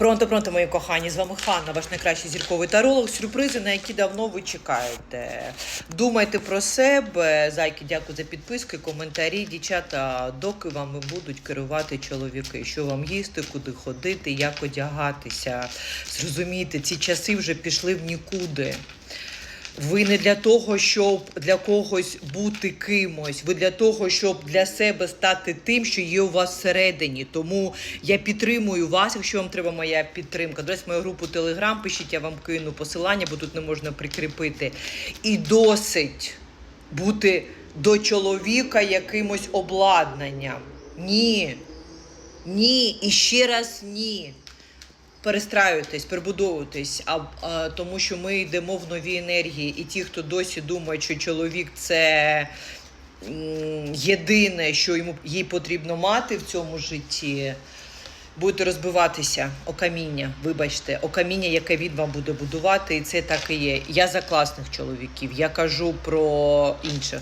Пронто, пронто, мої кохані, з вами Ханна, ваш найкращий зірковий таролог. Сюрпризи, на які давно ви чекаєте. Думайте про себе. Зайки, дякую за підписки, коментарі. Дівчата, доки вами будуть керувати чоловіки, що вам їсти, куди ходити, як одягатися. Зрозумійте, ці часи вже пішли в нікуди. Ви не для того, щоб для когось бути кимось. Ви для того, щоб для себе стати тим, що є у вас всередині. Тому я підтримую вас, якщо вам треба моя підтримка. До мою групу Телеграм пишіть, я вам кину посилання, бо тут не можна прикріпити. І досить бути до чоловіка якимось обладнанням. Ні. Ні. І ще раз ні перестраюйтесь, перебудовуйтесь, а, а тому, що ми йдемо в нові енергії, і ті, хто досі думає, що чоловік це єдине, що йому їй потрібно мати в цьому житті. Будете розбиватися о каміння, вибачте, о каміння, яке він вам буде будувати, і це так і є. Я за класних чоловіків, я кажу про інших.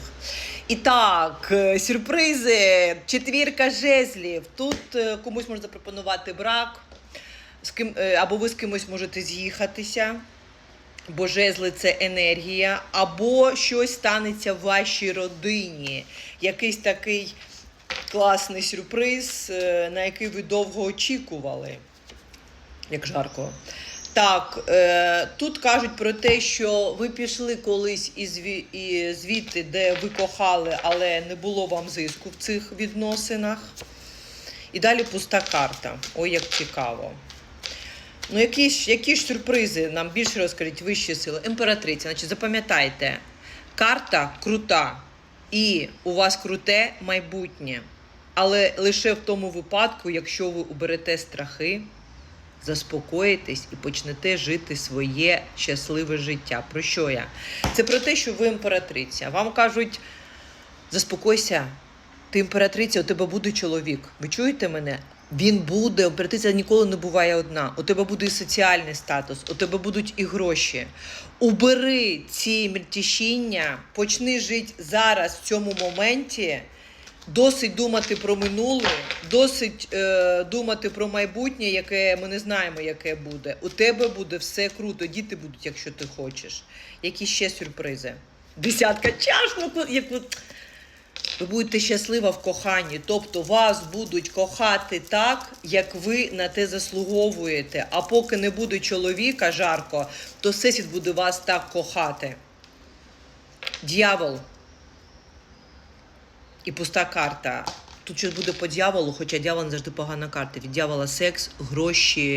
І так, е, сюрпризи, четвірка жезлів. Тут е, комусь можна запропонувати брак, з ким, е, або ви з кимось можете з'їхатися, бо жезли це енергія, або щось станеться в вашій родині. Якийсь такий класний сюрприз, е, на який ви довго очікували, як жарко. Так, е, тут кажуть про те, що ви пішли колись і звідти, де ви кохали, але не було вам зиску в цих відносинах. І далі пуста карта. Ой, як цікаво. Ну, які ж, які ж сюрпризи нам більше розкажуть вищі сили? Імператриця, значить, запам'ятайте, карта крута, і у вас круте майбутнє. Але лише в тому випадку, якщо ви уберете страхи, заспокоїтесь і почнете жити своє щасливе життя. Про що я? Це про те, що ви імператриця. Вам кажуть, заспокойся, ти імператриця, у тебе буде чоловік. Ви чуєте мене? Він буде, імператриця ніколи не буває одна. У тебе буде і соціальний статус, у тебе будуть і гроші. Убери ці мельтішіння, почни жити зараз в цьому моменті. Досить думати про минуле, досить е, думати про майбутнє, яке ми не знаємо, яке буде. У тебе буде все круто. Діти будуть, якщо ти хочеш. Які ще сюрпризи? Десятка чаш, ну як от. Ви будете щаслива в коханні, тобто вас будуть кохати так, як ви на те заслуговуєте. А поки не буде чоловіка жарко, то всесвіт буде вас так кохати. Д'явол. І пуста карта. Тут щось буде по дьяволу, хоча дьявол завжди погана карта. Від дьявола секс, гроші.